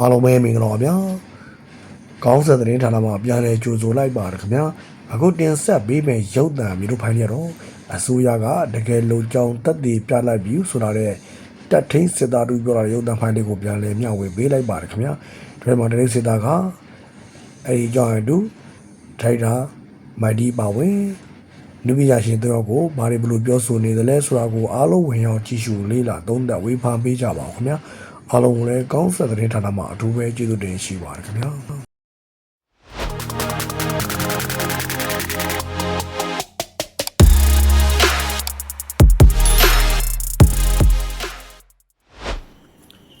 အားလုံးပဲမင်္ဂလာပါဗျာကောင်းဆက်သတင်းဌာနမှာပြန်လည်ကြိုဆိုလိုက်ပါတယ်ခင်ဗျာအခုတင်ဆက်ပေးမယ့်ရုပ်သံမျိုးတို့ဖိုင်ရတော့အစိုးရကတကယ်လုံကြောင်တက်တည်ပြလိုက်ပြီဆိုတာတဲ့တက်ထင်းစစ်သားတို့ပြောတာရုပ်သံဖိုင်လေးကိုပြန်လည်မျှဝေပေးလိုက်ပါတယ်ခင်ဗျာဒီမှာတရင်စစ်သားကအဲဒီကြောင့်အတူထိုက်တာမိုက်ဒီပါဝင်လူပညာရှင်တို့ကိုဘာတွေဘလို့ပြောဆိုနေသလဲဆိုတာကိုအားလုံးဝင်ရောက်ကြည့်ရှုလေ့လာသုံးသပ်ဝေဖန်ပေးကြပါဦးခင်ဗျာ အားလုံးကိုလည်းကောင်းဆက်သတင်းဌာနမှာအထူးပဲကျေးဇူးတင်ရှိပါတယ်ခင်ဗျာအဲ့ဒ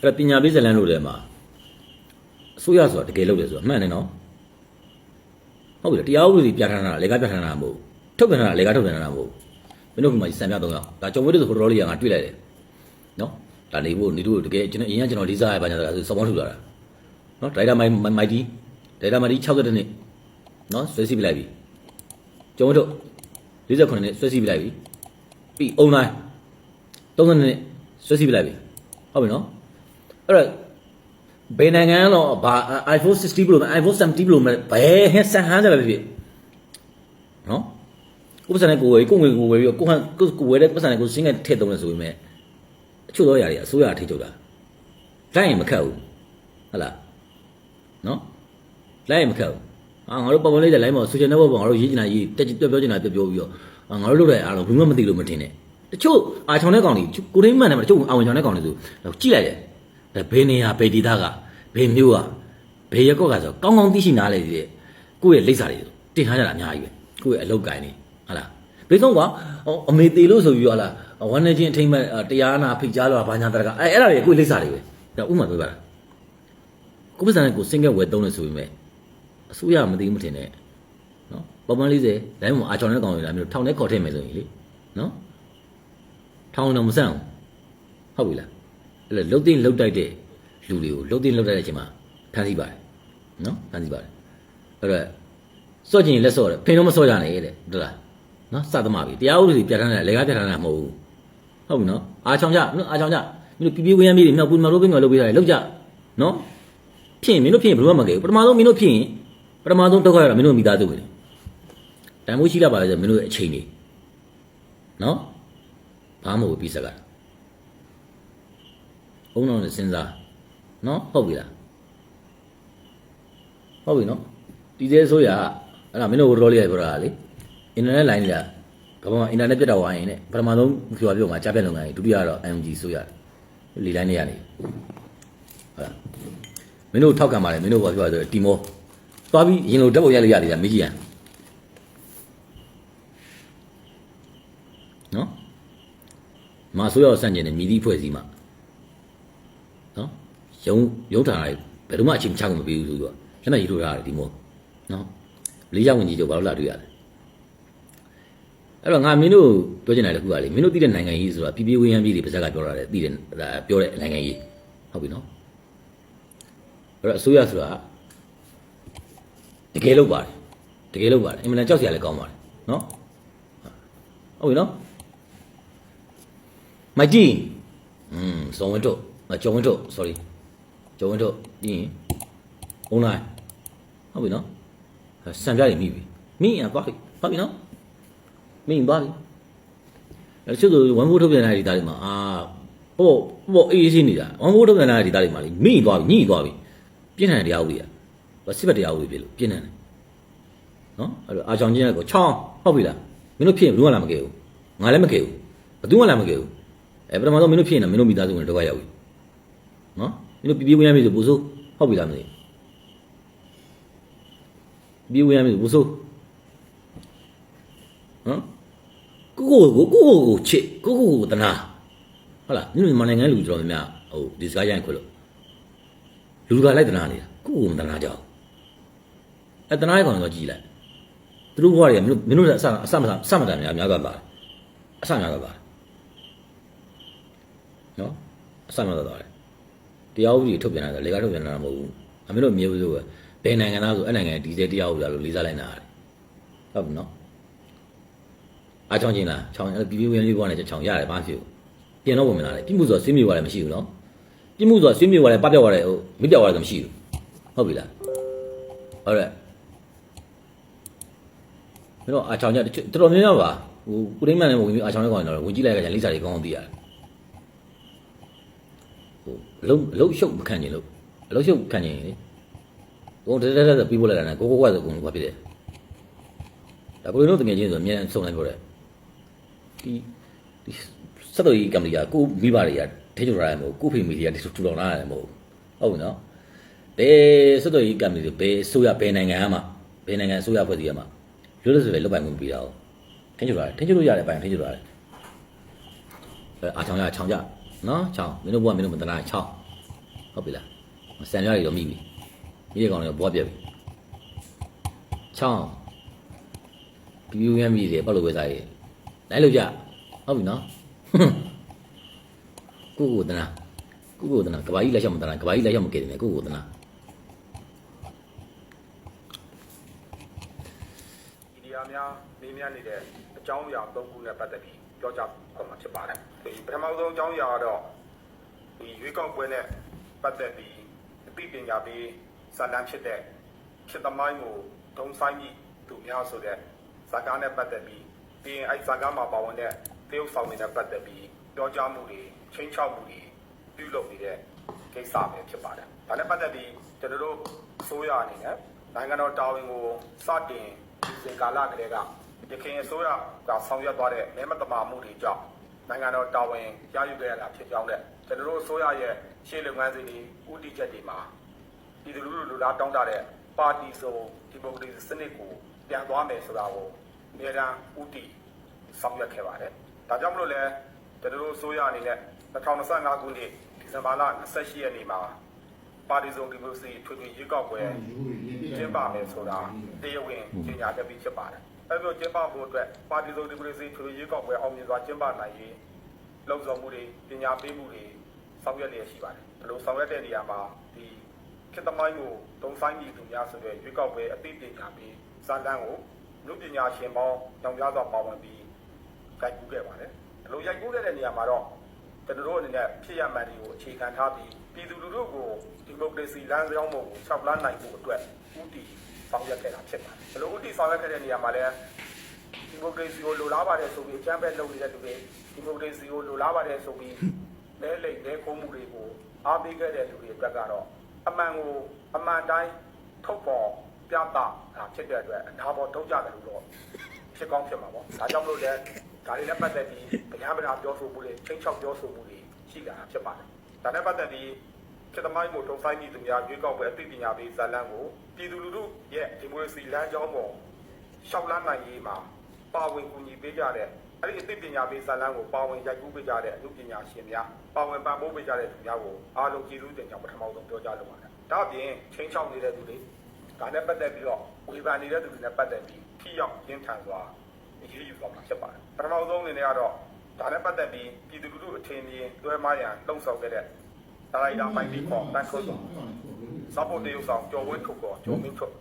ါပညာပေးဇတ်လန်းလို့ထဲမှာအစိုးရဆိုတာတကယ်လုပ်တယ်ဆိုတာမှန်တယ်နော်ဟုတ်ပြီလားတရားဥပဒေပြဋ္ဌာန်းတာလေကပြဋ္ဌာန်းတာမဟုတ်ဘူးထုတ်ပြန်တာလေကထုတ်ပြန်တာမဟုတ်ဘူးမင်းတို့ကမှစံပြတော့ရောက်ဒါကြုံဝဲတို့ဆိုဟိုတော်လေးကငါတွေ့လိုက်တယ်နော် ဒါနေဖို့နေတို့တကယ်ကျွန်တော်အရင်ကကျွန်တော်လေးစားရပါညာဆိုစော်မောင်းထူလာတာနော်ဒိုင်တာမိုင်မိုက်တီဒိုင်တာမိုင်တီ60နှစ်နော်ဆွဲစီးပြလိုက်ပြီကြုံဝဲတို့48နှစ်ဆွဲစီးပြလိုက်ပြီပြီးအုံလိုက်30နှစ်ဆွဲစီးပြလိုက်ပြီဟုတ်ပြီနော်အဲ့တော့ဘယ်နိုင်ငံတော့ဘာ iPhone 60 Pro နဲ့ iPhone 70 Pro နဲ့ဘယ်ဟဲဆန်ဟန်းကြပဲဖြစ်ဖြစ်နော်ကိုယ်ပစံနဲ့ကိုယ်ဝယ်ကိုယ်ငွေကိုယ်ဝယ်ပြီးတော့ကိုယ်ဟန်ကိုယ်ကိုယ်ဝယ်တဲ့ပစံနဲ့ကိုယ်စင်းကထည့်သုံးလဲဆိုပေမဲ့ အချို့သောຢာတွေအစိုးရထိချုပ်တာလိုက်ရင်မခက်ဘူးဟုတ်လားနော်လိုက်ရင်မခက်ဘူးအာငါတို့ပုံပုံလေးတဲ့ line မှာ social network ပေါ်ငါတို့ရေးချင်တာရေးတက်တက်ပြောချင်တာပြောပြောပြီးတော့အာငါတို့လုပ်တဲ့အားလုံးဘူးမှမသိလို့မတင်နဲ့တချို့အာချောင်းတဲ့ကောင်တွေကိုရင်းမှန်တယ်မှာတချို့အာဝင်ချောင်းတဲ့ကောင်တွေဆိုကြည့်လိုက်တယ်ဒါဘယ်နေရာဘယ်ဒေသကဘယ်မြို့ကဘယ်ရက်ကွက်ကဆိုကောင်းကောင်းသိရှိနားလေတဲ့ကိုယ့်ရဲ့လိပ်စာတွေတင်ထားကြတာအများကြီးပဲကိုယ့်ရဲ့အလုပ်ကိုင်းနေဟုတ်လား ဘေးဆုံးကွာဟောအမေသေးလို့ဆိုပြီးတော့ဟာလားဝမ်းနေချင်းအထိမ့်မဲ့တရားနာဖိတ်ကြားလို့ဘာညာတရကအဲအဲ့ဒါတွေကိုယ့်ရဲ့လိပ်စာတွေပဲဒါဥမာပြောပါလားကိုယ့်ပစံနဲ့ကိုယ်စင်ကက်ဝယ်သုံးလို့ဆိုပြီးမဲ့အစိုးရမသိဘူးမထင်နဲ့နော်ပုံမှန်40လိုင်းမှာအာချောင်းတဲ့ကောင်တွေလာမျိုးထောင်ထဲခေါ်ထည့်မယ်ဆိုရင်လေနော်ထောင်တော့မဆန့်ဘူးဟုတ်ပြီလားအဲ့တော့လှုပ်သိမ်းလှုပ်တိုက်တဲ့လူတွေကိုလှုပ်သိမ်းလှုပ်တိုက်တဲ့အချိန်မှာဖမ်းဆီးပါတယ်နော်ဖမ်းဆီးပါတယ်အဲ့တော့စော့ချင်ရင်လက်စော့တယ်ဖင်တော့မစော့ရနဲ့တဲ့ဟုတ်လား နော်စသမားပြီတရားဥပဒေပြဋ္ဌာန်းတယ်လေကားပြဋ္ဌာန်းတာမဟုတ်ဘူးဟုတ်ပြီနော်အာချောင်ကြမင်းအာချောင်ကြမင်းတို့ပြပြဝင်းရမ်းပြီးမြောက်ပူမြောက်လို့ပြင်မြောက်လို့ပေးထားတယ်လှုပ်ကြနော်ဖြစ်ရင်မင်းတို့ဖြစ်ရင်ဘယ်လိုမှမကဲဘူးပထမဆုံးမင်းတို့ဖြစ်ရင်ပထမဆုံးဒုက္ခရတာမင်းတို့မိသားစုပဲတန်ဖိုးရှိလာပါလေဆိုမင်းတို့ရဲ့အချိန်တွေနော်ဘာမှမဟုတ်ဘူးပြီးစကားဘုံတော်နဲ့စဉ်းစားနော်ဟုတ်ပြီလားဟုတ်ပြီနော်ဒီသေးဆိုရအဲ့ဒါမင်းတို့တော်လေးရပြောတာလေ အင်တာနက်လိုင်းတွေကကမ္ဘာမှာအင်တာနက်ပြတ်တော့ဝိုင်းရင်ねပထမဆုံးပြောပြောမှာကြားပြတ်လုံငန်းကြီးဒုတိယတော့ MG ဆိုရလေလိုင်းတွေကနေဟုတ်လားမင်းတို့ထောက်ကံပါလေမင်းတို့ဘာပြောရဆိုတီမောသွားပြီးရင်လိုတက်ပေါ်ရလို့ရသေးတာမေးကြည့်ရန်နော်မဆိုရစန့်ကျင်တဲ့မြည်သည့်ဖွဲ့စည်းမှာနော်ရုံရုံထားတယ်ဘယ်တော့မှအချိန်မချကုန်မပေးဘူးဆိုတော့လက်မှတ်ရေးထိုးထားတယ်ဒီမို့နော်လေးရောက်ဝင်ကြီးတို့ဘာလို့လာတွေ့ရလဲ အဲ့တော့ငါမင်းတို့ပြောချင်တာတစ်ခုကလေမင်းတို့သိတဲ့နိုင်ငံကြီးဆိုတာပြည်ပြည်ဝင်းရမ်းပြည်တွေပါဇက်ကပြောထားတယ်သိတယ်ဒါပြောတဲ့နိုင်ငံကြီးဟုတ်ပြီနော်အဲ့တော့အစိုးရဆိုတာတကယ်လို့ပါတယ်တကယ်လို့ပါတယ်အင်မတန်ကြောက်စရာလည်းကောင်းပါတယ်နော်ဟုတ်ပြီနော်မိုက်ကြီးอืมဇုံဝင်းတို့မကျော်ဝင်းတို့ sorry ကျော်ဝင်းတို့ပြီးရင်အုံလိုက်ဟုတ်ပြီနော်စံပြတွေမိပြီမိရင်သွားပြီဟုတ်ပြီနော် မိရင်သွားပြီအဲ့ချို့ဆိုဝမ်ဖို့ထုတ်ပြန်တဲ့ဒီသားတွေမှာအာဟိုဟိုအေးအေးရှင်းနေတာဝမ်ဖို့ထုတ်ပြန်တဲ့ဒီသားတွေမှာလေမိရင်သွားပြီညိသွားပြီပြင်းထန်တဲ့တရားဥပဒေကစစ်ဘက်တရားဥပဒေဖြစ်လို့ပြင်းထန်တယ်နော်အဲ့တော့အာချောင်ချင်းကိုချောင်းဟုတ်ပြီလားမင်းတို့ဖြစ်ရင်ဘယ်သူမှလာမကဲဘူးငါလည်းမကဲဘူးဘယ်သူမှလာမကဲဘူးအဲပထမဆုံးမင်းတို့ဖြစ်ရင်မင်းတို့မိသားစုဝင်တော့ရောက်ပြီနော်မင်းတို့ပြပြဝင်ရမယ်ဆိုပူဆိုးဟုတ်ပြီလားမသိပြပြဝင်ရမယ်ဆိုပူဆိုးဟမ် ကိုကိုကိုကိုကိုချစ်ကိုကိုကိုတနာဟုတ်လားမင်းတို့မြန်မာနိုင်ငံလူတော်များများဟိုဒီစကားရိုင်းခွလို့လူကလိုက်တနာနေတာကိုကိုမတနာကြဘူးအဲတနာရကောင်တော့ကြည်လိုက်သူတို့ဘွားတွေကမင်းတို့မင်းတို့အဆအဆမအဆမတန်များများသွားပါတယ်အဆများသွားပါတယ်နော်အဆများသွားပါတယ်တရားဥပဒေထုတ်ပြန်တာလေကားထုတ်ပြန်တာမဟုတ်ဘူးအမေတို့မြေဘူးဆိုပဲဘယ်နိုင်ငံသားဆိုအဲ့နိုင်ငံဒီစဲတရားဥပဒေလို့လေးစားလိုက်တာဟုတ်ပြီနော် အားချောင်းချင်းလားချောင်းပြည်ပြည်ဝင်လေးဘွားနဲ့ချောင်းရတယ်ဘာဖြစ်ဘူးပြန်တော့ဝင်မလာတယ်ပြည်မှုဆိုဆေးမြေဘွားလည်းမရှိဘူးနော်ပြစ်မှုဆိုတာဆွေးမြေ့သွားတယ်ပပျောက်သွားတယ်ဟိုမိပြောက်သွားတယ်ဆိုမရှိဘူးဟုတ်ပြီလားဟုတ်ရဲ့မင်းတို့အာချောင်ကြတချို့တော်တော်များများပါဟိုကုရင်းမန်နဲ့ဝင်ပြီးအာချောင်နဲ့ကောင်တော့ဝင်ကြည့်လိုက်ကြလိမ့်စာတွေကောင်းအောင်သိရတယ်ဟိုအလုံးအလုံးရှုပ်မခံချင်လို့အလုံးရှုပ်ခံချင်ရင်လေဟိုတတက်တက်ပြီးပို့လိုက်တာနဲ့ကိုကိုကွာဆိုကုန်လို့ဘာဖြစ်လဲဒါကိုရင်းတို့တကယ်ချင်းဆိုအများဆုံးလိုက်ပြောတယ် ဒီဒီစက်တော်ကြီးကံမီကကိုမိဘတွေကထဲကျော်ရတယ်မဟုတ်ကိုဖေမီတွေကထူထောင်လာရတယ်မဟုတ်ဟုတ်ပြီနော်ဘယ်စက်တော်ကြီးကံမီတွေဘယ်အစိုးရဘယ်နိုင်ငံမှဘယ်နိုင်ငံအစိုးရဖွဲ့စည်းရမှာလွတ်လပ်စွာပဲလွတ်ပိုင်ခွင့်ပေးတာဟုတ်ထင်းကျော်ရတယ်ထင်းကျော်လို့ရတယ်ပိုင်ထင်းကျော်ရတယ်အဲအားချောင်းရချောင်းကြနော်ချောင်းမင်းတို့ဘုရားမင်းတို့မတနာချောင်းဟုတ်ပြီလားဆန်ရရတော့မိပြီမိတဲ့ကောင်တွေဘွားပြက်ပြီချောင်းပြူရမ်းမိတယ်ဘာလို့ပဲစားရ လိုက်လို့ကြဟုတ်ပြီနော်ကိုကိုတနာကိုကိုတနာကဘာကြီးလက်ချက်မတနာကဘာကြီးလက်ချက်မကဲတယ်ကိုကိုတနာဒီနေရာများမေးမြန်းနေတဲ့အကြောင်းအရာ၃ခုနဲ့ပတ်သက်ပြီးပြောကြားပေါ်မှာဖြစ်ပါတယ်ဒီပထမဆုံးအကြောင်းအရာကတော့ဒီရွေးကောက်ပွဲနဲ့ပတ်သက်ပြီးအသိပညာပေးဇာတ်လမ်းဖြစ်တဲ့ဖြစ်သမိုင်းကိုဒုံဆိုင်ကြီးသူများဆိုတဲ့ဇာတ်ကားနဲ့ပတ်သက်ပြီး ပြီးရင်အဲ့ဇာတ်ကားမှာပါဝင်တဲ့တရုပ်ဆောင်တွေနဲ့ပတ်သက်ပြီးပြောကြားမှုတွေချင်းချောက်မှုတွေပြုလုပ်နေတဲ့ကိစ္စပဲဖြစ်ပါတယ်ဒါနဲ့ပတ်သက်ပြီးကျွန်တော်တို့အစိုးရအနေနဲ့နိုင်ငံတော်တာဝန်ကိုစတင်ဒီစင်ကာလကလေးကရခိုင်အစိုးရကဆောင်ရွက်သွားတဲ့မဲမတမာမှုတွေကြောင့်နိုင်ငံတော်တာဝန်ရယူခဲ့ရတာဖြစ်ကြောင်းနဲ့ကျွန်တော်တို့အစိုးရရဲ့ရှေ့လုပ်ငန်းစဉ်တွေဥတီချက်တွေမှာဒီလူလူလူလားတောင်းတတဲ့ပါတီဆိုဒီမိုကရေစီစနစ်ကိုပြန်သွားမယ်ဆိုတာကို အများအားဥတီဆောင်ရွက်ခဲ့ပါတယ်။ဒါကြောင့်မလို့လဲကျွန်တော်တို့အစိုးရအနေနဲ့2025ခုနှစ်ဒီဇင်ဘာလ28ရက်နေ့မှာပါတီစုံဒီမိုကရေစီထွေထွေရွေးကောက်ပွဲကျင်းပမယ်ဆိုတာတရားဝင်ကြေညာချက်ပြီးဖြစ်ပါတယ်။အဲဒီလိုကျင်းပဖို့အတွက်ပါတီစုံဒီမိုကရေစီထွေထွေရွေးကောက်ပွဲအောင်မြင်စွာကျင်းပနိုင်ရေးလှုံ့ဆော်မှုတွေပညာပေးမှုတွေဆောင်ရွက်လျက်ရှိပါတယ်။ဒီလိုဆောင်ရွက်တဲ့နေရာမှာဒီခေတ်သမိုင်းကိုတုံးဆိုင်ကြီးသူများဆိုတဲ့ရွေးကောက်ပွဲအသိပညာပေးဇာတ်လမ်းကို လူပညာရှင်ပေါင်းတောင်ကြားစွာပါဝင်ပြီးရိုက်ကူးခဲ့ပါတယ်။ဒီလိုရိုက်ကူးခဲ့တဲ့နေရာမှာတော့ကျွန်တော်တို့အနေနဲ့ဖြစ်ရမှန်တွေကိုအခြေခံထားပြီးပြည်သူလူထုကိုဒီမိုကရေစီလမ်းကြောင်းပေါ်ကိုဆက်လန်းနိုင်ဖို့အတွက်ဥတီဆောင်ရွက်ခဲ့တာဖြစ်ပါတယ်။ဒီလိုဥတီဆောင်ရွက်ခဲ့တဲ့နေရာမှာလည်းဒီမိုကရေစီကိုလိုလားပါတယ်ဆိုပြီးအကြမ်းဖက်လုပ်နေတဲ့သူတွေဒီမိုကရေစီကိုလိုလားပါတယ်ဆိုပြီးလဲလိတ်လဲခုံးမှုတွေကိုအားပေးခဲ့တဲ့လူတွေအတွက်ကတော့အမှန်ကိုအမှန်တိုင်းထုတ်ပေါ် ပြသတာဖြစ်တဲ့အတွက်အနာပေါ်ထုတ်ကြတယ်လို့တော့ဖြစ်ကောင်းဖြစ်မှာပေါ့ဒါကြောင့်မလို့လည်းဒါတွေနဲ့ပတ်သက်ပြီးဗျာပနာပြောဆိုမှုတွေချင်းချောက်ပြောဆိုမှုတွေရှိလာတာဖြစ်ပါတယ်ဒါနဲ့ပတ်သက်ပြီးဖြစ်သမိုင်းကိုတုံဆိုင်ပြီးသူများရွေးကောက်ပွဲအသိပညာပေးဇာတ်လမ်းကိုပြည်သူလူထုရဲ့ဒီမိုကရေစီလမ်းကြောင်းပေါ်ရှောက်လန်းနိုင်ရေးမှာပါဝင်ကူညီပေးကြတဲ့အဲ့ဒီအသိပညာပေးဇာတ်လမ်းကိုပါဝင်ရိုက်ကူးပေးကြတဲ့အမှုပညာရှင်များပါဝင်ပံ့ပိုးပေးကြတဲ့သူများကိုအားလုံးကျေးဇူးတင်ကြောင်းပထမဆုံးပြောကြားလိုပါတယ်ဒါအပြင်ချင်းချောက်နေတဲ့သူတွေ ဒါနဲ့ပတ်သက်ပြီးတော့ဝေဖန်နေတဲ့သူတွေနဲ့ပတ်သက်ပြီးထိရောက်ရင်းထန်စွာအရေးယူသွားမှာဖြစ်ပါတယ်ပထမဆုံးအနေနဲ့ကတော့ဒါနဲ့ပတ်သက်ပြီးပြည်သူလူထုအထင်မြင်လွှဲမရန်လှုံ့ဆော်ခဲ့တဲ့ဒါရိုက်တာမိုက်တီခေါ်တန်ခိုးဆောင်စပေါ်တေးဆောင်ကျော်ဝင်းထုတ်ခေါ်ကျော်မင်းထုတ်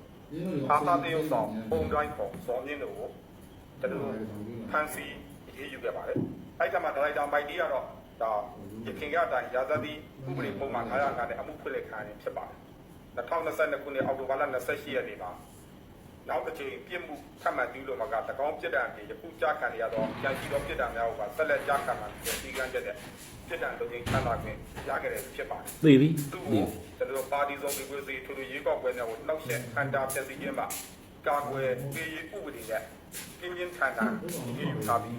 အာသာတေးဆောင်ပုံတိုင်းခေါ်ဇော်မြင့်တို့ကိုကျွန်တော်တို့ဖန်စီအရေးယူခဲ့ပါတယ်အဲ့ဒီမှာဒါရိုက်တာမိုက်တီကတော့ဒါရခင်ကအတိုင်းရာဇသီဥပဒေပုံမှန်905နဲ့အမှုဖွင့်လှစ်ခံရခြင်းဖြစ်ပါတယ် 2022ခုနှစ်အောက်တိုဘာလ28ရက်နေ့မှာနောက်တစ်ချိန်ပြစ်မှုထပ်မံကျူးလွန်မှာကတကောင်းပြစ်ဒဏ်တွေယခုကြားခံရသောကြံရှိသောပြစ်ဒဏ်များကိုပါဆက်လက်ကြားခံမှာဖြစ်ပြီးကမ်းချက်တဲ့ပြစ်ဒဏ်တစ်ချိန်ချမ်းသာခွင့်ရခဲ့တဲ့ဖြစ်ပါတယ်သိပြီ။သူ့သိကိုကျွန်တော်တို့ပါတီစုံဒီကွေစီထူထူရေးကောက်ပွဲများကိုနှောက်ယှက်ဟန်တာဖြစ်စီခြင်းမှာကာကွယ်ပေးရေးဥပဒေနဲ့ပြင်းပြင်းထန်ထန်ဒီယူထားပြီး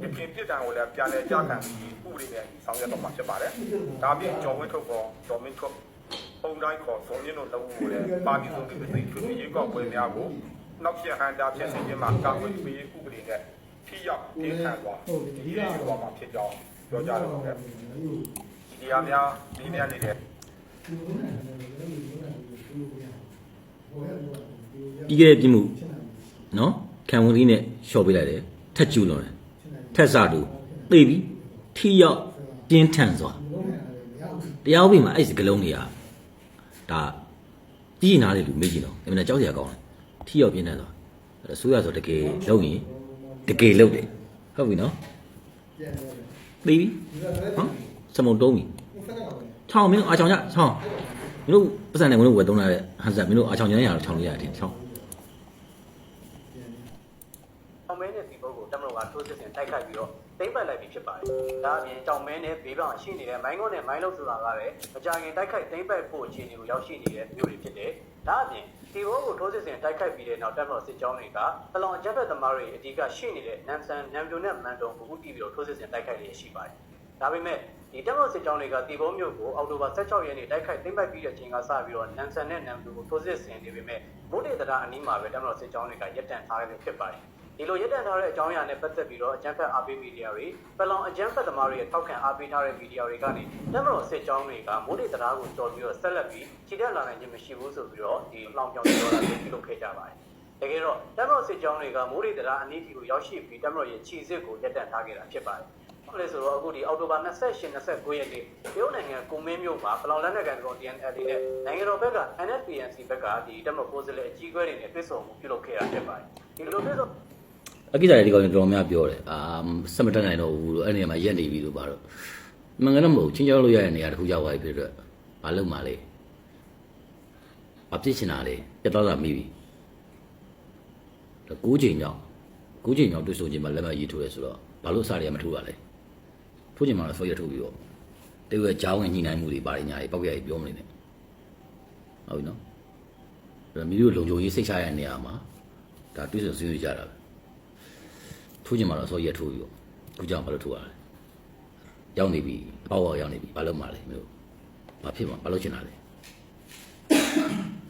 ဒီပြင်ပြစ်ဒဏ်ကိုလည်းပြန်လည်ကြားခံပြီးဥပဒေနဲ့ဆောင်ရွက်တော့မှာဖြစ်ပါတယ်။ဒါပြင်ကျော်ဝင်းထုတ်ပေါ်ကျော်မင်းထုတ် ပုံတိုင်းခေါ်ဇုံရင်းတို့လုံးကိုလည်းပါတီစုံဒီပသိထွေထွေရေးကောက်ပွဲများကိုနောက်ချက်ဟန်တာဖြစ်စဉ်ချင်းမှာကာကွယ်ပေးရေးဥပဒေနဲ့ထိရောက်ပြင်းထန်သွားဒီရေးယူသွားမှာဖြစ်ကြောင်းပြောကြားလိုပါတယ်။ဒီအများဒီများနေတဲ့ပြီးခဲ့တဲ့ပြစ်မှုနော်ခံဝန်လေးနဲ့လျှော့ပေးလိုက်တယ်ထက်ကျူးလွန်တယ်ထက်စားတူသိပြီထိရောက်ပြင်းထန်စွာတရားဥပဒေမှာအဲ့ဒီစကလုံးတွေက ဒါကြည်နာတဲ့လူမေးကြည့်တော့အမှန်ကြောက်စရာကောင်းတယ်ထိရောက်ပြင်းထန်စွာအဲ့ဒါဆိုရဆိုတကယ်လုံရင်တကယ်လုံတယ်ဟုတ်ပြီနော်သိပြီဟမ်စမုံတုံးပြီချောင်းမင်းတို့အားချောင်းကြချောင်းမင်းတို့ပတ်စံနဲ့မင်းတို့ဝယ်သုံးလာတဲ့ဟန်ဆက်မင်းတို့အားချောင်းကျန်ရအောင်ချောင်းလေးရတယ်ချောင်းတောင်မဲနဲ့ဒီဘုတ်ကိုတမလို့ကထိုးစစ်ဆင်တိုက်ခိုက်ပြီးတော့ သိမ့်ပတ်လိုက်ပြီးဖြစ်ပါတယ်။ဒါအပြင်တောင်မဲနဲ့ဘေးပေါင်ရှိနေတဲ့မိုင်းကုန်းနဲ့မိုင်းလုံးဆိုတာကလည်းအကြခင်တိုက်ခိုက်သိမ့်ပတ်ဖို့အခြေအနေကိုရောက်ရှိနေတဲ့မျိုးတွေဖြစ်တယ်။ဒါအပြင်ဒီဘုတ်ကိုထိုးစစ်ဆင်တိုက်ခိုက်ပြီးတဲ့နောက်တမလို့စစ်ကြောင်းတွေကတလောင်အကြက်ဖက်သမားတွေအဓိကရှိနေတဲ့နမ်ဆန်နမ်ပြိုနဲ့မန်တုံကိုဦးတီးပြီးတော့ထိုးစစ်ဆင်တိုက်ခိုက်နေရှိပါတယ်။ဒါပေမဲ့ဒီတက်မလို့စစ်ကြောင်းတွေကတီဘုံမျိုးကိုအောက်တိုဘာ16ရက်နေ့တိုက်ခိုက်သိမ့်ပတ်ပြီးတဲ့အချိန်ကစပြီးတော့နမ်ဆန်နဲ့နမ်ပြိုကိုထိုးစစ်ဆင်နေပေမဲ့မုတ်တေတရာအနီးမှာပဲတက်မလို့စစ်ကြောင်းတွေကရပ်တန့်ထားရလို့ဖြစ်ပါတယ်။ ဒီလိုရက်တန်ထားတဲ့အကြောင်းအရာနဲ့ပတ်သက်ပြီးတော့အကြမ်းဖက်အားပေးမီဒီယာတွေပလောင်အကြမ်းဖက်သမားတွေရဲ့ထောက်ခံအားပေးထားတဲ့မီဒီယာတွေကနေတက်မတော်စစ်ကြောင်းတွေကမိုးဒေသနာကိုကြော်ပြီးတော့ဆက်လက်ပြီးခြေတက်လာနိုင်ခြင်းမရှိဘူးဆိုပြီးတော့ဒီလောင်ပြောင်းပြောတာတွေပြုလုပ်ခဲ့ကြပါတယ်။တကယ်တော့တက်မတော်စစ်ကြောင်းတွေကမိုးဒေသနာအနည်းကြီးကိုရောက်ရှိပြီးတက်မတော်ရဲ့ခြေစစ်ကိုရက်တန်ထားခဲ့တာဖြစ်ပါတယ်။ဟုတ်လေဆိုတော့အခုဒီအောက်တိုဘာ28 29ရက်နေ့တရုတ်နိုင်ငံကုမင်းမြို့မှာပလောင်လက်နက်ကန်ကောင် DNL နဲ့နိုင်ငံတော်ဘက်က NFPNC ဘက်ကဒီတက်မတော်ကိုယ်စားလှယ်အကြီးအကဲတွေနဲ့တွေ့ဆုံမှုပြုလုပ်ခဲ့တာဖြစ်ပါတယ်။ဒီလိုတွေ့ဆုံ အကိစ္စတွေဒီကောင်တော်တော်များပြောတယ်အာစမတက်နိုင်တော့ဘူးလို့အဲ့ဒီနေရာမှာရက်နေပြီလို့ပါတော့မှန်ကန်တော့မဟုတ်ချင်းကြောက်လို့ရတဲ့နေရာတစ်ခုရောက်သွားပြီဖြစ်တော့မလုပ်မှလေအပြစ်ချင်တာလေပြတ်တော့တာမိပြီတော့၉ချိန်ကြောင့်၉ချိန်ကြောင့်တွေ့ဆုံခြင်းမှာလက်မရေးထိုးရဲဆိုတော့ဘာလို့အစားတွေကမထိုးရလဲထိုးခြင်းမှာတော့ဆောရထိုးပြီးတော့တကယ်ကြောင်းဝင်ညှိနှိုင်းမှုတွေပါတယ်ညာတွေပောက်ရည်ပြောမနေနဲ့ဟုတ်ပြီနော်အဲ့တော့မိတို့လုံခြုံရေးစိတ်ချရတဲ့နေရာမှာဒါတွေ့ဆုံဆွေးနွေးကြတာပဲ ထိုးချင်မှာတော့ဆောရက်ထိုးပြီးတော့ခုကြောင့်ဘာလို့ထိုးရလဲရောက်နေပြီပေါ့ပေါ့ရောက်နေပြီဘာလို့မှလဲမျိုးဘာဖြစ်မှာဘာလို့ချင်တာလဲ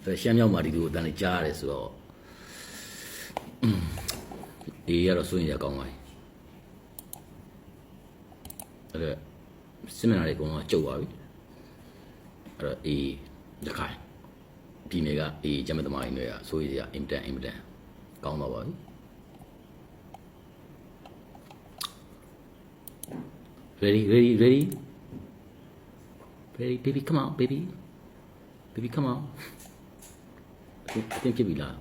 အဲရှမ်းမြောက်မှာဒီလိုအတန်းလေးကြားရတယ်ဆိုတော့อืมအေးရတော့စွရင်ရကောင်းပါပြီအဲ့ဒါစင်မနာတွေအကုန်လုံးကကျုပ်သွားပြီအဲ့တော့အေးရခိုင်ဒီနေ့ကအေးကျမသမားရင်းတွေကဆိုရရအင်တန်အင်တန်ကောင်းတော့ပါပြီ Ready, ready, ready. Ready, baby, come on, baby. Baby, come on. အတင်းဖြစ်ပြီလား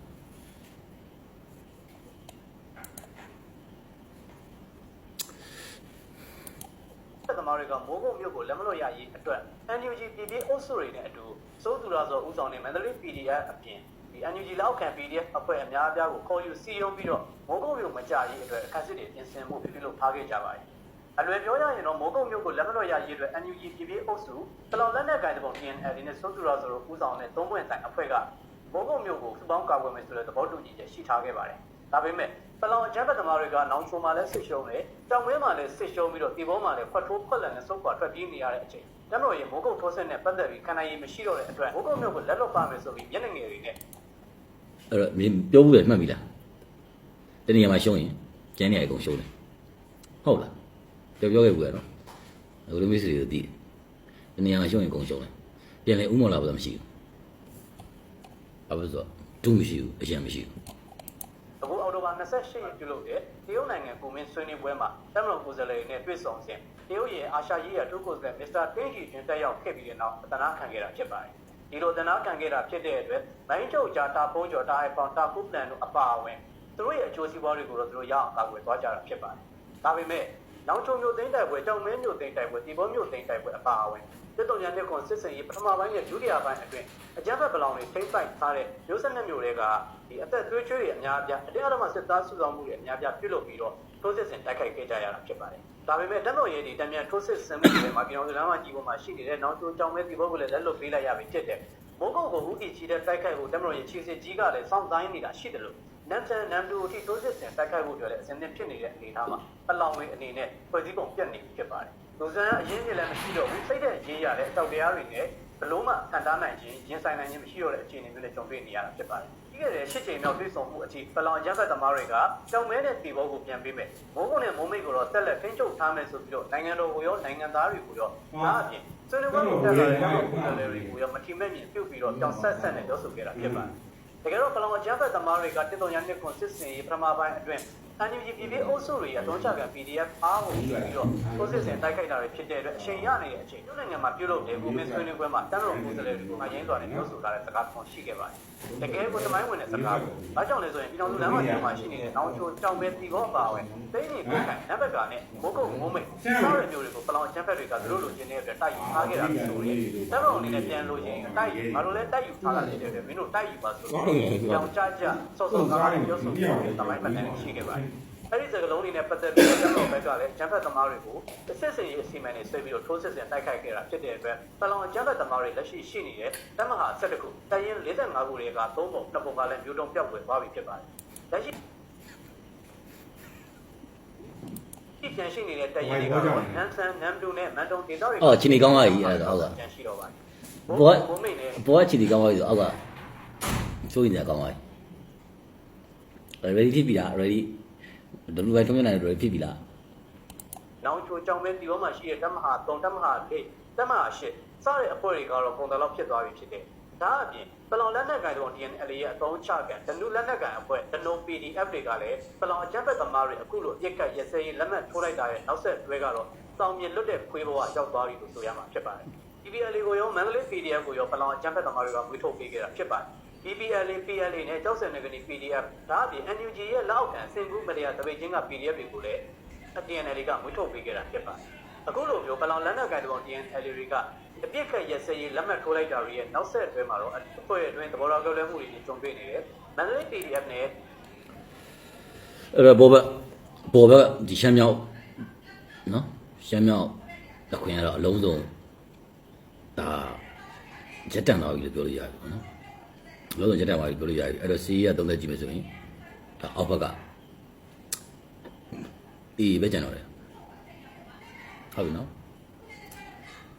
သက်သမားတွေကမိုးကုတ်မြို့ကိုလက်မလွတ်ရရေးအတွက် NUG PP အုပ်စုတွေနဲ့အတူစိုးသူရသောဦးဆောင်တဲ့မန္တလေး PDF အပြင်ဒီ NUG လောက်ခံ PDF အဖွဲ့အများအပြားကိုခေါ်ယူစီယုံပြီးတော့မိုးကုတ်မြို့မကြရေးအတွက်အခက်အစစ်တွေပြင်ဆင်မှုပြုလုပ်ထားခဲ့ကြပါတယ်။ အလွယ်ပြောရရင်တော့မိုးကုတ်မြို့ကိုလက်မလွတ်ရရေးအတွက် NUG PP အုပ်စုတလောင်လက်နက်ကိုင်တဲ့ပုံ TNL နဲ့စိုးသူရသောဦးဆောင်တဲ့သုံးပွင့်တိုင်အဖွဲ့ကမိုးကုတ်မြို့ကိုစပေါင်းကာကွယ်မယ်ဆိုတဲ့သဘောတူညီချက်ရှိထားခဲ့ပါတယ်။ဒါပေမဲ့ပလောင်အကြမ်းဖက်သမားတွေကနောင်ချိုမှာလည်းဆစ်ရှုံးတယ်၊တောင်ဝဲမှာလည်းဆစ်ရှုံးပြီးတော့ဒီဘောမှာလည်းခွက်ထိုးခွက်လန်နဲ့စုပ်ကွာထွက်ပြေးနေရတဲ့အချိန်တမတော်ရဲ့မိုးကုတ်ထိုးဆက်နဲ့ပတ်သက်ပြီးခန္ဓာရည်မရှိတော့တဲ့အတွက်မိုးကုတ်မြို့ကိုလက်လွတ်ပါမယ်ဆိုပြီးမျက်နှာငယ်တွေနဲ့အဲ့တော့မင်းပြောဘူးလေမှတ်ပြီလားတနေရာမှာရှုံးရင်ကျန်နေရအကုန်ရှုံးတယ်ဟုတ်လား ပြောပြောခဲ့ဘူးရနော်အခုလိုမျိုးစီတွေသိတယ်တနေရာမှာရှုံးရင်အကုန်ရှုံးတယ်ပြန်လေဥမော်လာဘာမှမရှိဘူးအဘဆိုဒုမရှိဘူးအရင်မရှိဘူးအခုအော်တိုဘာ28ရက်ပြုလုပ်တဲ့တရုတ်နိုင်ငံကုမင်းဆွေးနွေးပွဲမှာတမတော်ကိုယ်စားလှယ်တွေနဲ့တွေ့ဆုံစဉ်တရုတ်ရဲ့အာရှရေးရာဒုကိုယ်စားလှယ်မစ္စတာတင်းဂျီတွင်တက်ရောက်ခဲ့ပြီးတဲ့နောက်အသနာခံခဲ့တာဖြစ်ပါတယ်ဒီလိုသနာခံခဲ့တာဖြစ်တဲ့အတွက်မိုင်းချုပ်ဂျာတာဖုံးကျော်တာအိုင်ပေါင်တာကုပလန်တို့အပါအဝင်သူတို့ရဲ့အကျိုးစီးပွားတွေကိုတော့သူတို့ရအောင်ကာကွယ်သွားကြတာဖြစ်ပါတယ်ဒါပေမဲ့ နောက်ချုံမျိုးသိန်းတိုက်ပွဲတောင်မင်းမျိုးသိန်းတိုက်ပွဲဒီဘောမျိုးသိန်းတိုက်ပွဲအပါအဝင်စစ်တုံညာနဲ့ကွန်စစ်စင်ရေးပထမပိုင်းနဲ့ဒုတိယပိုင်းအတွင်းအကြမ်းဖက်ပလောင်တွေထိမ့်ဆိုင်ထားတဲ့မျိုးဆက်နှစ်မျိုးတွေကဒီအသက်သွေးချွေးတွေအများအပြားအတင်းအဓမ္မစစ်သားစုဆောင်မှုတွေအများအပြားပြုလုပ်ပြီးတော့ထိုးစစ်ဆင်တိုက်ခိုက်ခဲ့ကြရတာဖြစ်ပါတယ်။ဒါပေမဲ့တက်တော်ရဲ့ဒီတံမြန်ထိုးစစ်ဆင်မှုတွေမှာပြည်တော်စလမ်းမကြီးပေါ်မှာရှိနေတဲ့နောက်ကျိုးကြောင့်ပဲဒီဘုတ်ကလည်းလက်လွတ်ပေးလိုက်ရပြီဖြစ်တဲ့မိုးကုတ်ကိုဦးတည်ချီတဲ့တိုက်ခိုက်ဖို့တက်တော်ရဲ့ခြေစစ်ကြီးကလည်းစောင့်တိုင်းနေတာရှိတယ်လို့ နမ်တန်နမ်တူအထိထိုးစစ်ဆင်တိုက်ခိုက်ဖို့အတွက်လည်းအစဉ်သင့်ဖြစ်နေတဲ့အနေအထားမှာပလောင်ဝင်းအနေနဲ့ဖွဲ့စည်းပုံပြတ်နေပြီဖြစ်ပါတယ်။လူစံအရင်းကြီးလည်းမရှိတော့ဘူးစိတ်တဲ့ရေးရတဲ့အတောက်တရားတွေနဲ့ဘလို့မှခံစားနိုင်ခြင်းရင်ဆိုင်နိုင်ခြင်းမရှိတော့တဲ့အခြေအနေမျိုးနဲ့ကြုံတွေ့နေရတာဖြစ်ပါတယ်။ပြီးခဲ့တဲ့ရှစ်ချိန်မြောက်တွေ့ဆုံမှုအထိပလောင်ရန်ဖက်သမားတွေကကြောင်မဲတဲ့ပြည်ဘောကိုပြန်ပေးမယ်။မိုးကုတ်နဲ့မိုးမိတ်ကိုတော့ဆက်လက်ထိန်းချုပ်ထားမယ်ဆိုပြီးတော့နိုင်ငံတော်ကိုရောနိုင်ငံသားတွေကိုရောဒါအပြင်ဆွေးနွေးပွဲကိုတက်လာတဲ့နိုင်ငံတွေကိုရောမထီမဲ့မြင်ပြုတ်ပြီးတော့ကြောင်ဆက်ဆက်နဲ့ပြောဆိုခဲ့တာဖြစ်ပါတယ်။ တကယ်တော့ပလောင်အကြမ်းဖက်သမားတွေကတစ်တုံရနှစ်ကွန်စစ်စင်ရေးပထမပိုင်းအတွင်း NUG ပြည်ပြည်အုပ်စုတွေအသွင်ချက PDF အားကိုပြီးတော့ကိုစစ်စင်တိုက်ခိုက်တာတွေဖြစ်တဲ့အတွက်အချိန်ရနေတဲ့အချိန်တို့နိုင်ငံမှာပြုလုပ်တဲ့ကိုမင်းဆွေးနွေးပွဲမှာတန်းတော်ကိုယ်စားလှယ်တွေကိုအရင်စွာနဲ့ပြောဆိုထားတဲ့စကားပုံရှိခဲ့ပါတယ်။ တကယ်ကိုတမိုင်းဝင်တဲ့စကားကိုဘာကြောင့်လဲဆိုရင်ပြည်တော်စုလမ်းမကြီးမှာရှိနေတဲ့နောင်ချိုကြောင်ပဲတီကောအပါအဝင်သိနေကိုခံနံပါတ်ကနဲ့မိုးကုတ်မိုးမိတ်စားရမျိုးတွေကိုပလောင်ချမ်းဖက်တွေကသူတို့လိုချင်တဲ့အတွက်တိုက်ယူထားခဲ့တာဆိုရင်တန်းတော်အနေနဲ့ပြန်လို့ရင်တိုက်ယူငါတို့လည်းတိုက်ယူထားတာလေတဲ့မင်းတို့တိုက်ယူပါဆိုပြီးကြောင်ကြကြဆော့ဆော့ကားကားနဲ့ပြောဆိုပြီးတမိုင်းပတ်တဲ့ရှိခဲ့ပါတယ်။ အဲ့ဒီစကလုံးတွေနဲ့ပတ်သက်ပြီးတော့ကျွန်တော်ဘက်ကလည်းကျန်းဖက်သမားတွေကိုတစ်စစ်စင်ရေးအစီအမံတွေဆွဲပြီးတော့ထိုးစစ်စင်တိုက်ခိုက်ခဲ့တာဖြစ်တဲ့အတွက်ပလောင်ကျန်းဖက်သမားတွေလက်ရှိရှိနေတဲ့တမဟာ7ခုတရင်45ခုတွေက3ပုံ2ပုံကလည်းမျိုးတုံးပြောက်ွယ်သွားပြီဖြစ်ပါတယ်။လက်ရှိဒီပြန်ရှိနေတဲ့တရင်တွေကတော့နန်းဆန်နမ်တူနဲ့မန်တုံဒေသတွေအော်ချင်းနေကောင်းသွားပြီအဲ့ဒါဟုတ်ကဲ့ပြန်ရှိတော့ပါတယ်။ဘောဘုံမိတ်နဲ့ဘောကချီတီကောင်းသွားပြီဆိုအောက်ကချိုးနေတယ်ကောင်းသွားပြီ ready ဖြစ်ပြီလား ready ဒလူဘိုင်ထုံးရနိုင် ready ဖြစ်ပြီလားနောင်ချိုကြောင်ပဲဒီဘောမှာရှိတဲ့တမဟာ3တမဟာ4တမဟာ8စတဲ့အဖွဲ့တွေကတော့ပုံတော်လောက်ဖြစ်သွားပြီဖြစ်တယ်။ဒါအပြင်ပလောင်လက်နက်ကိုင်တို့ DNL ရဲ့အသုံးချကန်ဒနုလက်နက်ကိုင်အဖွဲ့ဒနု PDF တွေကလည်းပလောင်အကြမ်းဖက်သမားတွေအခုလိုအပြစ်ကတ်ရစဲရေးလက်မှတ်ထိုးလိုက်တာရဲ့နောက်ဆက်တွဲကတော့စောင်းမြင်လွတ်တဲ့ခွေးဘဝရောက်သွားပြီလို့ဆိုရမှာဖြစ်ပါတယ်။ PPL ကိုရောမန္တလေး PDF ကိုရောပလောင်အကြမ်းဖက်သမားတွေကမွေးထုတ်ပေးခဲ့တာဖြစ်ပါတယ်။ PPL PLA နဲ့ကြောက်စင်နဂနီ PDF ဒါအပြင် NUG ရဲ့လက်အောက်ခံစင်ကူးမတရားတပိတ်ချင်းက PDF တွေကိုလည်း TNL ကမွေးထုတ်ပေးခဲ့တာဖြစ်ပါတယ်။အခုလိုမျိုးပလောင်လက်နက်ကိုင်တော် TNL တွေကအပြစ်ခက်ရစရေးလက်မှတ်ထိုးလိုက်တာတွေရဲ့နောက်ဆက်တွဲမှာတော့အဖွဲ့အတွင်းသဘောထားကြောက်လဲမှုတွေကြုံတွေ့နေတယ်။မန္တလေး PDF နဲ့အဲ့တော့ဘောဘဘောဘဒီရှမ်းမြောက်နော်ရှမ်းမြောက်တခွင်ကတော့အလုံးစုံဒါရက်တန်သွားပြီလို့ပြောလို့ရတယ်ပေါ့နော် အလုံးစုံရက်တန်သွားပြီပြောလို့ရတယ်အဲ့တော့စီးရသုံးသက်ကြည့်မယ်ဆိုရင်ဒါအောက်ဘက်ကဒီပဲကျန်တော့တယ်ဟုတ်ပြီနော်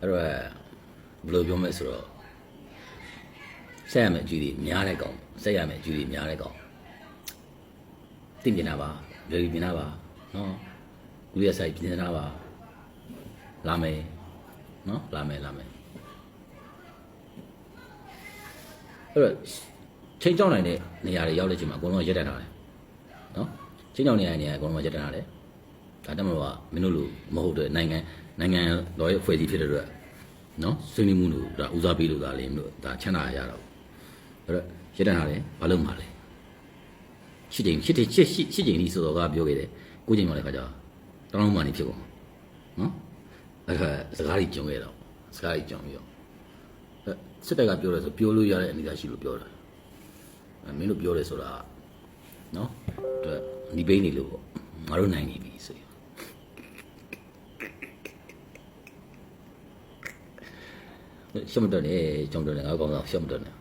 အဲ့တော့ဘယ်လိုပြောမလဲဆိုတော့ဆက်ရမယ်အကျူတွေများတဲ့ကောင်ဆက်ရမယ်အကျူတွေများတဲ့ကောင်တင်ပြနေတာပါလေပြင်နေတာပါနော်ဦးရဆိုင်ပြင်နေတာပါလာမယ်နော်လာမယ်လာမယ် အဲ့တော့ချိန်ကြောင်းနိုင်တဲ့နေရာတွေရောက်တဲ့ချိန်မှာအကုန်လုံးရက်တက်ထားတယ်နော်ချိန်ကြောင်းနေရာနေရာအကုန်လုံးရက်တက်ထားတယ်ဒါတမလို့ကမင်းတို့လိုမဟုတ်တဲ့နိုင်ငံနိုင်ငံတော်ရဲ့အဖွဲ့အစည်းဖြစ်တဲ့အတွက်နော်ဆွေးနွေးမှုတို့ဒါဦးစားပေးလို့ဒါလေမလို့ဒါချမ်းသာရတော့အဲ့တော့ရက်တက်ထားတယ်ဘာလို့မှလဲရှစ်ချိန်ရှစ်ချိန်ရှစ်ရှစ်ရှစ်ချိန်ဒီဆိုတော့ကပြောခဲ့တယ်ကိုချိန်မှလည်းခါကြတောင်းတောင်းမှနေဖြစ်ကုန်နော်အဲ့ဒါစကားကြီးကြုံခဲ့တော့စကားကြီးကြုံပြီးတော့အဲ စစ်တပ်ကပြောတယ်ဆိုပြောလို့ရတဲ့အနေအထားရှိလို့ပြောတာအဲမင်းတို့ပြောတယ်ဆိုတာနော်အတွက်ဒီဘိန်းနေလို့ပေါ့ငါတို့နိုင်နေပြီဆိုရင်ရှော့မတော့နဲ့ကြောင်တော့နဲ့ငါကောင်တော့ရှော့မတော့နဲ့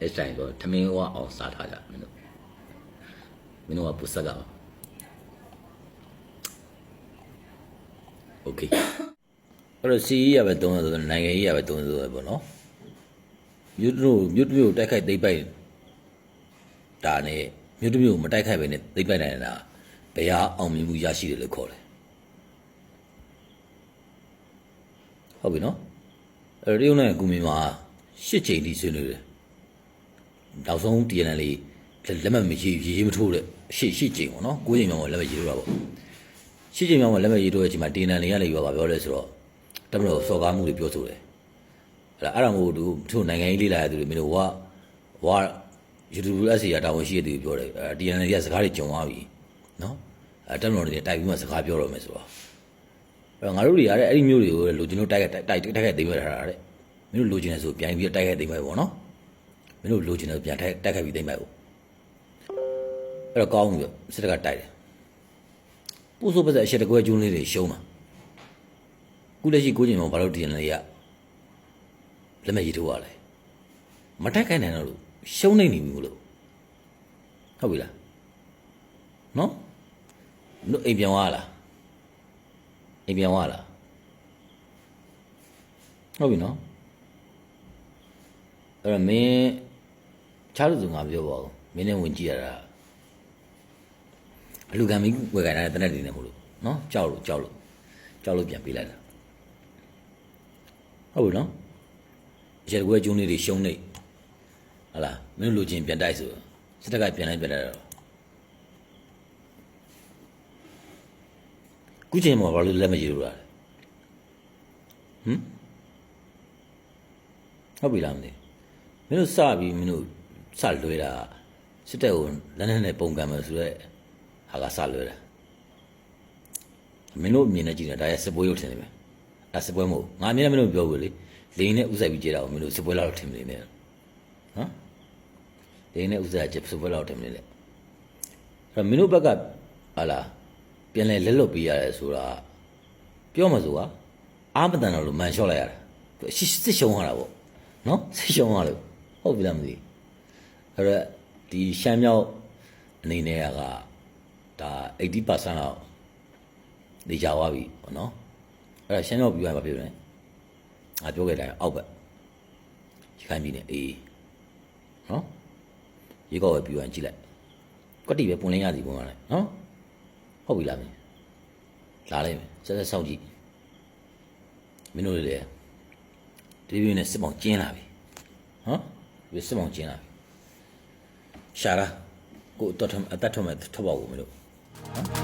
အဲ့ဆိုင်တော့ထမင်းဝအောင်စားထားကြမင်းတို့မင်းတို့ကပူစက်ကပါ โอเคအဲ့တော့စီးရပဲတုံးရဆိုတော့နိုင်ငံကြီးရပဲတုံးဆိုပဲပေါ့နော်မြို့တို့မြို့တို့တိုက်ခိုက်သိမ့်ပိုက်ဒါနဲ့မြို့တို့မတိုက်ခိုက်ပဲနဲ့သိမ့်ပိုက်နိုင်တာဘယ်ဟာအောင်မြင်မှုရရှိတယ်လို့ခေါ်တယ်ဟုတ်ပြီနော်အဲ့တော့တရုတ်နိုင်ငံကူမီမှာရှစ်ချိန်ထိဆွေးနွေးတယ် နောက်ဆုံး TNL လေးလက်မှတ်မရေးရေးမထိုးတဲ့ရှေ့ရှေ့ချိန်ပေါ့နော်ကိုးချိန်မြောင်ကလက်မှတ်ရေးထိုးတာပေါ့ ရှေ့ချိန်မြောင်ကလက်မှတ်ရေးထိုးတဲ့အချိန်မှာ TNL လေးကလည်းပြောပါပြောလဲဆိုတော့တမလို့စော်ကားမှုတွေပြောဆိုတယ်အဲ့ဒါအဲ့ဒါမို့သူတို့နိုင်ငံရေးလေးလာတဲ့သူတွေမင်းတို့ဝဝ UWS ရာတာဝန်ရှိတဲ့သူပြောတယ်အဲ TNL ကစကားတွေကြုံသွားပြီနော်အဲတမလို့တွေတိုက်ပြီးမှစကားပြောတော့မယ်ဆိုတော့အဲ့တော့ငါတို့တွေကအဲ့ဒီမျိုးတွေကိုလိုချင်လို့တိုက်တိုက်တိုက်တိုက်ခိုက်သိမ်းရတာတဲ့မင်းတို့လိုချင်တယ်ဆိုပြန်ပြီးတိုက်ခိုက်သိမ်းမယ်ပေါ့နော်မင်းတို့လိုချင်တယ်ပြန်တိုက်တိုက်ခိုက်ပြီးသိမ့်ပိုက်ဦးအဲ့တော့ကောင်းပြီစစ်တပ်ကတိုက်တယ် ပူဆိုးပါစအရှက်တကွဲကျူးလေးတွေရှုံးတာခုလက်ရှိကိုကျင်မောဘာလို့တည်နေရလက်မရည်ထိုးရလဲမတိုက်ခိုက်နိုင်တော့လို့ရှုံးနေနေပြီလို့ဟုတ်ပြီလားနော်တို့အိမ်ပြန်သွားလားအိမ်ပြန်သွားလားဟုတ်ပြီနော်အဲ့တော့မင်းချားလို့ဆိုငါပြောပါဦးမင်းနဲ့ဝင်ကြည့်ရတာ အလူကံမီဝယ်ခိုင်းတာတနက်တည်းနေမလို့နော်ကြောက်လို့ကြောက်လို့ကြောက်လို့ပြန်ပေးလိုက်တာဟုတ်ပြီနော်ရေကွဲကျုံးလေးတွေရှုံးနေဟလာမင်းတို့လူချင်းပြန်တိုက်ဆိုစစ်တပ်ကပြန်လိုက်ပြန်လိုက်တော့ကုချင်းမှာဘာလို့လက်မရည်လို့လားဟမ်ဟုတ်ပြီလားမသိမင်းတို့စပြီးမင်းတို့စလွဲတာစစ်တပ်ကိုလက်နဲ့နဲ့ပုံကံမယ်ဆိုတော့ ဟာကစလွဲတာမင်းတို့မြင်နေကြည့်နေတာဒါရစစ်ပွဲရုပ်ထင်နေမယ်အဲစစ်ပွဲမဟုတ်ငါအမြဲတမ်းမင်းတို့ပြောဘူးလေလိန်နဲ့ဥဆိုင်ပြီးကြည့်တာကိုမင်းတို့စစ်ပွဲလောက်ထင်နေတယ်နော်လိန်နဲ့ဥဆိုင်ကြည့်စစ်ပွဲလောက်ထင်နေတယ်အဲ့တော့မင်းတို့ဘက်ကဟာလာပြန်လဲလက်လွတ်ပေးရတယ်ဆိုတာပြောမှဆိုတာအာမတန်တော်လို့မန်လျှော့လိုက်ရတာရှစ်စစ်ရှုံးရတာပေါ့နော်စစ်ရှုံးရလို့ဟုတ်ပြီလားမသိဘူးအဲ့တော့ဒီရှမ်းမြောက်အနေနဲ့က ဒါ80%လောက်နေကြသွားပြီပေါ့နော်အဲ့တော့ရှမ်းမြောက်ပြီးရင်ဘာဖြစ်လဲငါပြောခဲ့တယ်အောက်ဘက်ရခိုင်ပြည်နယ်အေးနော်ရေကောက်ပဲပြီးရင်ကြည့်လိုက်ကွက်တီပဲပွန်လင်းရစီပွန်ရလိုက်နော်ဟုတ်ပြီလားမင်းလာလိုက်မယ်ဆက်ဆက်စောင့်ကြည့်မင်းတို့တွေလည်းဒီပြင်းနဲ့စစ်ပေါင်ကျင်းလာပြီဟမ်ဒီစစ်ပေါင်ကျင်းလာပြီရှာလာကိုအတတ်ထအတတ်ထမဲ့ထပ်ပါဦးမလို့ ね。